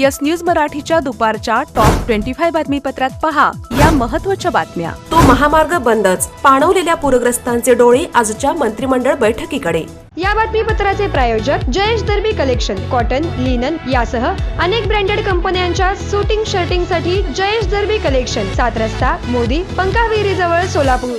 Yes news मराठीच्या दुपारच्या top twenty five बातमीपत्रात पहा. या महत्त्वाच्या बातम्या. तो महामार्ग बंदच. पाणवलेल्या पूरग्रस्तांचे डोळे आजच्या मंत्रिमंडळ बैठकीकडे. या बातमीपत्राचे प्रायोजक Jayesh Derby collection cotton linen यासह अनेक ब्रँडेड कंपन्यांच्या सुटिंग शर्टिंगसाठी जयेश दर्बी कलेक्शन. सात रस्ता मोदी पंकाविहिरी जवळ सोलापूर.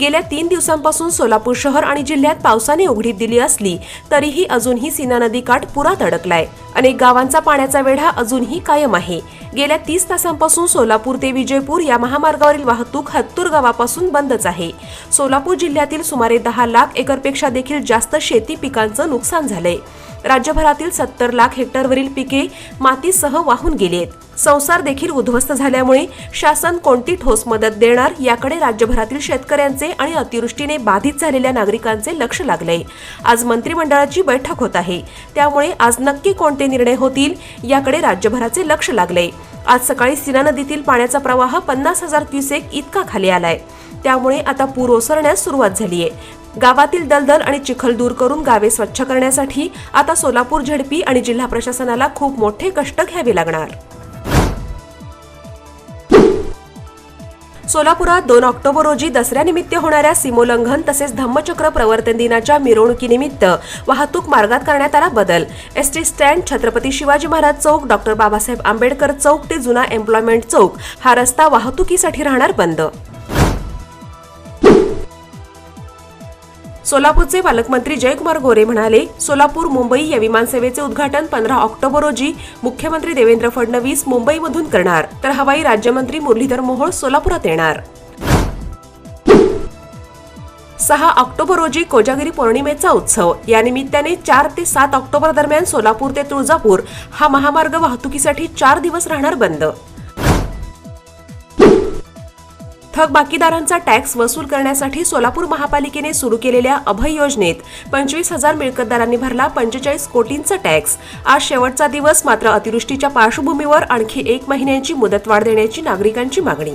गेल्या तीन दिवसांपासून सोलापूर शहर आणि जिल्ह्यात पावसाने उघडीप दिली असली तरीही अजूनही सीना नदी काठ पुरात अडकलाय. अनेक गावांचा पाण्याचा वेढा अजूनही कायम आहे. गेल्या तीस तासांपासून सोलापूर ते विजयपूर या महामार्गावरील वाहतूक हत्तूर गावापासून बंदच आहे. सोलापूर जिल्ह्यातील सुमारे दहा लाख एकरपेक्षा देखील जास्त शेती पिकांचं नुकसान झालंय. राज्यभरातील सत्तर लाख हेक्टरवरील पिके मातीसह वाहून गेलीत संसार देखील उद्ध्वस्त झाल्यामुळे शासन कोणती ठोस मदत देणार याकडे राज्यभरातील शेतकऱ्यांचे आणि अतिवृष्टीने बाधित झालेल्या नागरिकांचे लक्ष लागलंय. आज मंत्रिमंडळाची बैठक होत आहे. त्यामुळे आज नक्की कोणते निर्णय होतील याकडे राज्यभराचे लक्ष लागलंय. आज सकाळी सीना नदीतील पाण्याचा प्रवाह पन्नास हजार क्युसेक इतका खाली आलाय. त्यामुळे आता पूर ओसरण्यास सुरुवात झालीय गावातील दलदल आणि चिखल दूर करून गावे स्वच्छ करण्यासाठी आता सोलापूर झडपी आणि जिल्हा प्रशासनाला खूप मोठे कष्ट घ्यावे लागणार. सोलापुरात दोन ऑक्टोबर रोजी दसऱ्यानिमित्त होणाऱ्या सीमोल्लंघन तसेच धम्मचक्र प्रवर्तन दिनाच्या मिरवणुकीनिमित्त वाहतूक मार्गात करण्यात आला बदल. एसटी स्टँड छत्रपती शिवाजी महाराज चौक डॉक्टर बाबासाहेब आंबेडकर चौक ते जुना एम्प्लॉयमेंट चौक हा रस्ता वाहतुकीसाठी राहणार बंद. सोलापूरचे पालकमंत्री जयकुमार गोरे म्हणाले सोलापूर मुंबई या विमानसेवेचे उद्घाटन पंधरा ऑक्टोबर रोजी मुख्यमंत्री देवेंद्र फडणवीस मुंबईमधून करणार. तर हवाई राज्यमंत्री मुरलीधर मोहोळ सोलापुरात येणार. सहा ऑक्टोबर रोजी कोजागिरी पौर्णिमेचा उत्सव. या निमित्ताने चार ते सात ऑक्टोबर दरम्यान सोलापूर ते तुळजापूर हा महामार्ग वाहतुकीसाठी चार दिवस राहणार बंद. थकबाकीदारांचा टॅक्स वसूल करण्यासाठी सोलापूर महापालिकेने सुरू केलेल्या अभय योजनेत पंचवीस हजार मिळकतदारांनी भरला पंचेचाळीस कोटींचा टॅक्स. आज शेवटचा दिवस मात्र अतिवृष्टीच्या पार्श्वभूमीवर आणखी एक महिन्यांची मुदतवाढ देण्याची नागरिकांची मागणी.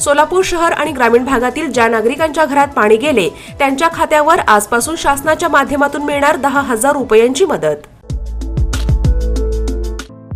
सोलापूर शहर आणि ग्रामीण भागातील ज्या नागरिकांच्या घरात पाणी गेले त्यांच्या खात्यावर आजपासून शासनाच्या माध्यमातून मिळणार दहा हजार रुपयांची मदत.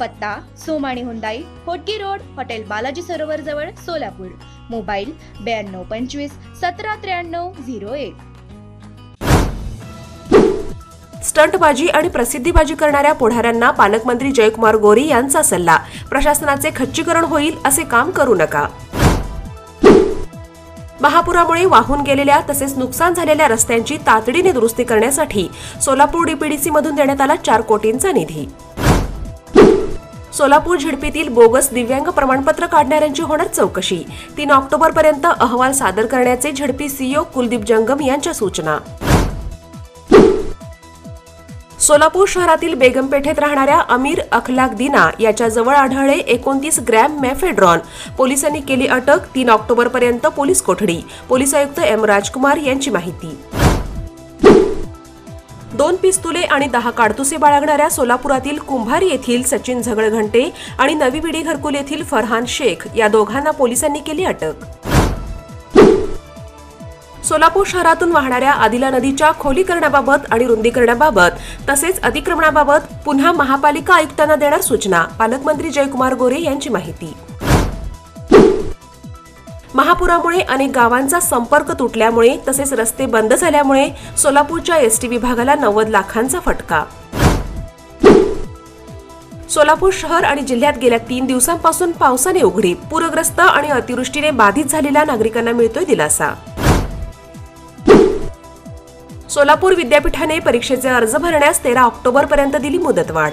पत्ता Somani Hyundai Hotgi road hotel Balaji Sarovar जवळ सोलापूर. मोबाईल ब्याण्णव पंचवीस सतरा त्र्याण्णव झिरो एक. स्टंटबाजी आणि प्रसिद्धीबाजी करणाऱ्या पुढाऱ्यांना पालकमंत्री जयकुमार गोरे यांचा सल्ला. प्रशासनाचे खच्चीकरण होईल असे काम करू नका. महापुरामुळे वाहून गेलेल्या तसेच नुकसान झालेल्या रस्त्यांची तातडीने दुरुस्ती करण्यासाठी सोलापूर डीपीडीसी मधून देण्यात आला चार कोटींचा निधी. सोलापूर झिडपीतील बोगस दिव्यांग प्रमाणपत्र काढणाऱ्यांची होणार चौकशी. तीन ऑक्टोबर पर्यंत अहवाल सादर करण्याचे झिडपी सीईओ कुलदीप जंगम यांच्या सूचना. सोलापूर शहरातील बेगमपेठेत राहणाऱ्या अमीर अखलाक दिना याच्या जवळ आढळले एकोणतीस ग्रॅम मेफेड्रॉन. पोलिसांनी केली अटक तीन ऑक्टोबर पर्यंत पोलीस कोठडी. पोलीस आयुक्त एम राजकुमार यांची माहिती. दोन पिस्तुले आणि दहा काडतुसे बाळगणाऱ्या सोलापुरातील कुंभारी येथील सचिन झगडघंटे आणि नवी विडी घरकुल येथील फरहान शेख या दोघांना पोलिसांनी केली अटक. सोलापूर शहरातून वाहणाऱ्या आदिला नदीच्या खोलीकरणाबाबत आणि रुंदीकरणाबाबत तसेच अतिक्रमणाबाबत पुन्हा महापालिका आयुक्तांना देणार सूचना. पालकमंत्री जयकुमार गोरे यांची माहिती. महापुरामुळे अनेक गावांचा संपर्क तुटल्यामुळे तसेच रस्ते बंद झाल्यामुळे सोलापूरच्या एसटी विभागाला नव्वद लाखांचा फटका. सोलापूर शहर आणि जिल्ह्यात गेल्या तीन दिवसांपासून पावसाने उघडी. पूरग्रस्त आणि अतिवृष्टीने बाधित झालेल्या नागरिकांना मिळतोय दिलासा. सोलापूर विद्यापीठाने परीक्षेचे अर्ज भरण्यास तेरा ऑक्टोबर पर्यंत दिली मुदतवाढ.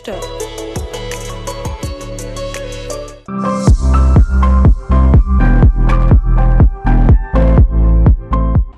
Understood.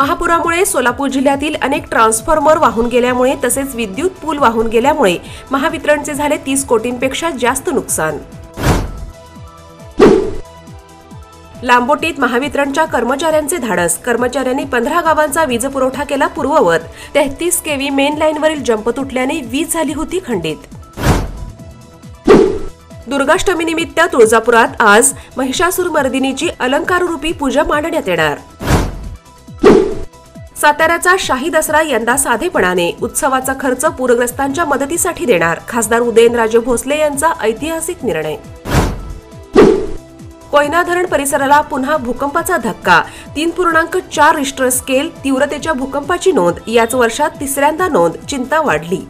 महापुरामुळे सोलापूर जिल्ह्यातील अनेक ट्रान्सफॉर्मर वाहून गेल्यामुळे तसेच विद्युत पूल वाहून गेल्यामुळे महावितरणचे झाले तीस कोटींपेक्षा जास्त नुकसान. लांबोटीत महावितरणच्या कर्मचाऱ्यांचे धाडस. कर्मचाऱ्यांनी पंधरा गावांचा वीज पुरवठा केला पूर्ववत. तेहतीस केव्ही मेन लाईनवरील जंप तुटल्याने वीज झाली होती खंडित. दुर्गाष्टमीनिमित्त तुळजापुरात आज महिषासूर मर्दिनीची अलंकाररूपी पूजा मांडण्यात येणार. साताऱ्याचा शाही दसरा यंदा साधेपणाने उत्सवाचा खर्च पूरग्रस्तांच्या मदतीसाठी देणार खासदार उदयनराजे भोसले यांचा ऐतिहासिक निर्णय. कोयना धरण परिसराला पुन्हा भूकंपाचा धक्का तीन पूर्णांक चार रिश्टर स्केल तीव्रतेच्या भूकंपाची नोंद याच वर्षात तिसऱ्यांदा नोंद चिंता वाढली.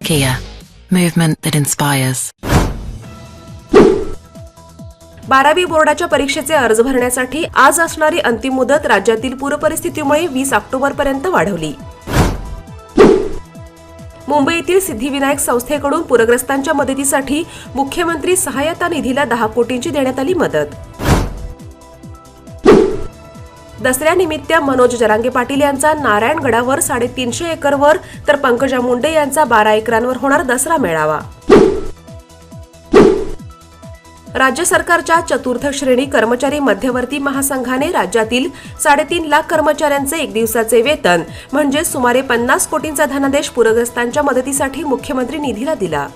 Kia, movement that inspires. बारावी बोर्डाच्या परीक्षेचे अर्ज भरण्यासाठी आज असणारी अंतिम मुदत राज्यातील पूरपरिस्थितीमुळे वीस ऑक्टोबर पर्यंत वाढवली. मुंबईतील सिद्धिविनायक संस्थेकडून पूरग्रस्तांच्या मदतीसाठी मुख्यमंत्री सहायता निधीला दहा कोटींची देण्यात आली मदत. दसऱ्यानिमित्त मनोज जरांगे पाटील यांचा नारायणगडावर साडेतीनशे एकरवर तर पंकजा मुंडे यांचा बारा एकरांवर होणार दसरा मेळावा. राज्य सरकारच्या चतुर्थ श्रेणी कर्मचारी मध्यवर्ती महासंघाने राज्यातील साडेतीन लाख कर्मचाऱ्यांचे एक दिवसाचे वेतन म्हणजे सुमारे पन्नास कोटींचा धनादेश पूरग्रस्तांच्या मदतीसाठी मुख्यमंत्री निधीला दिला.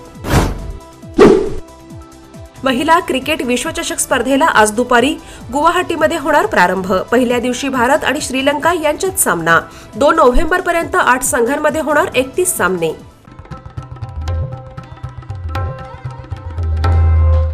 महिला क्रिकेट विश्वचषक स्पर्धेला आज दुपारी गुवाहाटीमध्ये होणार प्रारंभ. पहिल्या दिवशी भारत आणि श्रीलंका यांच्यात सामना. दोन नोव्हेंबरपर्यंत आठ संघांमध्ये होणार एकतीस सामने.